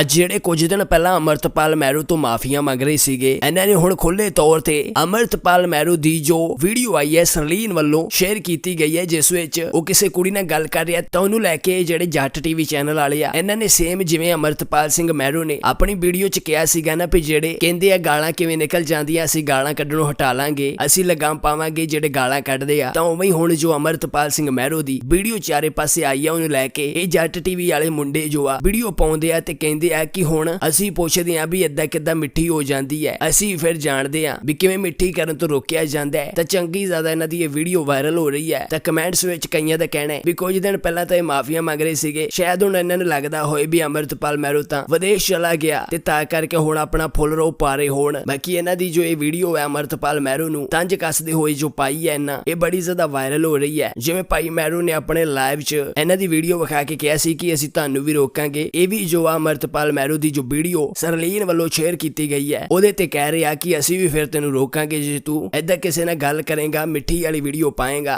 ਅੱਜ ਜਿਹੜੇ ਕੁਝ ਦਿਨ ਪਹਿਲਾਂ ਅਮਰਤਪਾਲ ਮਹਿਰੂ ਤੋਂ ਮਾਫੀਆਂ ਮੰਗ ਰਹੇ ਸੀਗੇ, ਇਹਨਾਂ ਨੇ ਹੁਣ ਖੁੱਲੇ ਤੌਰ ਤੇ ਅਮਰਤਪਾਲ ਮਹਿਰੂ ਦੀ ਜੋ ਵੀਡੀਓ ਆਈ ਹੈ ਸਰਲੀਨ ਵੱਲੋਂ ਸ਼ੇਅਰ ਕੀਤੀ ਗਈ ਹੈ, ਜਿਸ ਵਿੱਚ ਉਹ ਕਿਸੇ ਕੁੜੀ ਨਾਲ ਗੱਲ ਕਰ ਰਿਹਾ ਤਾਂ ਉਹਨੂੰ ਲੈ ਕੇ ਜਿਹੜੇ ਜੱਟ ਟੀਵੀ ਚੈਨਲ ਵਾਲੇ ਆ, ਇਹਨਾਂ ਨੇ ਸੇਮ ਜਿਵੇਂ ਅਮਰਤਪਾਲ ਸਿੰਘ ਮਹਿਰੂ ਨੇ ਆਪਣੀ ਵੀਡੀਓ 'ਚ ਕਿਹਾ ਸੀਗਾ ਨਾ ਵੀ ਜਿਹੜੇ ਕਹਿੰਦੇ ਆ ਗਾਲਾਂ ਕਿਵੇਂ ਨਿਕਲ ਜਾਂਦੀਆਂ, ਅਸੀਂ ਗਾਲਾਂ ਕੱਢਣੋਂ ਹਟਾ ਲਾਂਗੇ, ਅਸੀਂ ਲਗਾਮ ਪਾਵਾਂਗੇ ਜਿਹੜੇ ਗਾਲਾਂ ਕੱਢਦੇ ਆ, ਤਾਂ ਉਵੇਂ ਹੀ ਹੁਣ ਜੋ ਅਮਰਤਪਾਲ ਸਿੰਘ ਮਹਿਰੂ ਦੀ ਵੀਡੀਓ ਚਾਰੇ ਪਾਸੇ ਆਈ ਆ, ਉਹਨੂੰ ਲੈ ਕੇ ਇਹ ਜੱਟ ਟੀਵੀ ਵਾਲੇ ਮੁੰਡੇ ਜੋ ਆ ਵੀਡੀਓ ਪਾਉਂਦੇ ਆ ਤੇ ਕਹਿੰਦੇ ਆ ਕਿ ਹੁਣ ਅਸੀਂ ਪੁੱਛਦੇ ਆ ਵੀ ਏਦਾਂ ਕਿੱਦਾਂ ਮਿੱਠੀ ਹੋ ਜਾਂਦੀ ਹੈ। ਅਸੀਂ ਫਿਰ ਜਾਣਦੇ ਆ ਵੀ ਕਿਵੇਂ ਮਿੱਠੀ ਕਰਨ ਤੋਂ ਰੋਕਿਆ ਜਾਂਦਾ ਹੈ। ਤਾਂ ਚੰਗੀ ਜ਼ਿਆਦਾ ਇਹਨਾਂ ਦੀ ਇਹ ਵੀਡੀਓ ਵਾਇਰਲ ਹੋ ਰਹੀ ਹੈ। ਤਾਂ ਕਮੈਂਟਸ ਵਿੱਚ ਕਈਆਂ ਦਾ ਕਹਿਣਾ ਹੈ ਵੀ ਕੁਝ ਦਿਨ ਪਹਿਲਾਂ ਤਾਂ ਇਹ ਮਾਫੀਆਂ ਮੰਗ ਰਹੇ ਸੀਗੇ। ਸ਼ਾਇਦ ਹੁਣ ਇਹਨਾਂ ਨੂੰ ਲੱਗਦਾ ਹੋਏ ਵੀ ਅਮਰਤਪਾਲ ਮੈਰੂ ਤਾਂ ਵਿਦੇਸ਼ ਚਲਾ ਗਿਆ ਤੇ ਤਾਂ ਕਰਕੇ ਹੁਣ ਆਪਣਾ ਫੁੱਲ ਰੋ ਪਾਰੇ ਹੋਣ। ਬਾਕੀ ਇਹਨਾਂ ਦੀ ਜੋ ਇਹ ਵੀਡੀਓ ਹੈ ਅਮਰਤਪਾਲ ਮੈਰੂ ਨੂੰ ਤੰਜ ਕੱਸਦੇ ਹੋਏ ਜੋ ਪਾਈ ਹੈ ਇਹਨਾਂ, ਇਹ ਬੜੀ ਜ਼ਿਆਦਾ ਵਾਇਰਲ ਹੋ ਰਹੀ ਹੈ। ਜਿਵੇਂ ਭਾਈ ਮੈਰੂ ਨੇ ਆਪਣੇ ਲਾਈਵ 'ਚ ਇਹਨਾਂ ਦੀ ਵੀਡੀਓ ਵਿਖਾ ਕੇ ਕਿਹਾ ਸੀ ਕਿ ਅਸੀਂ ਤੁਹਾਨੂੰ ਵੀ ਰੋਕਾਂਗੇ। ਇਹ ਵੀ ਜੋ ਆ ਅਮਰਤਪਾਲ ਮੈਰੂ ਦੀ ਜੋ ਵੀਡੀਓ ਸਰਲੀਨ ਵੱਲੋਂ ਸ਼ੇਅਰ ਕੀਤੀ ਗਈ ਹੈ, ਉਹਦੇ ਤੇ ਕਹਿ ਰਿਹਾ ਕਿ ਅਸੀਂ ਵੀ ਫਿਰ ਤੈਨੂੰ ਰੋਕਾਂਗੇ ਜੇ ਤੂੰ ਐਦਾਂ ਕਿਸੇ ਨਾਲ ਗੱਲ ਕਰੇਗਾ, ਮਿੱਠੀ ਵਾਲੀ ਵੀਡੀਓ ਪਾਏਗਾ।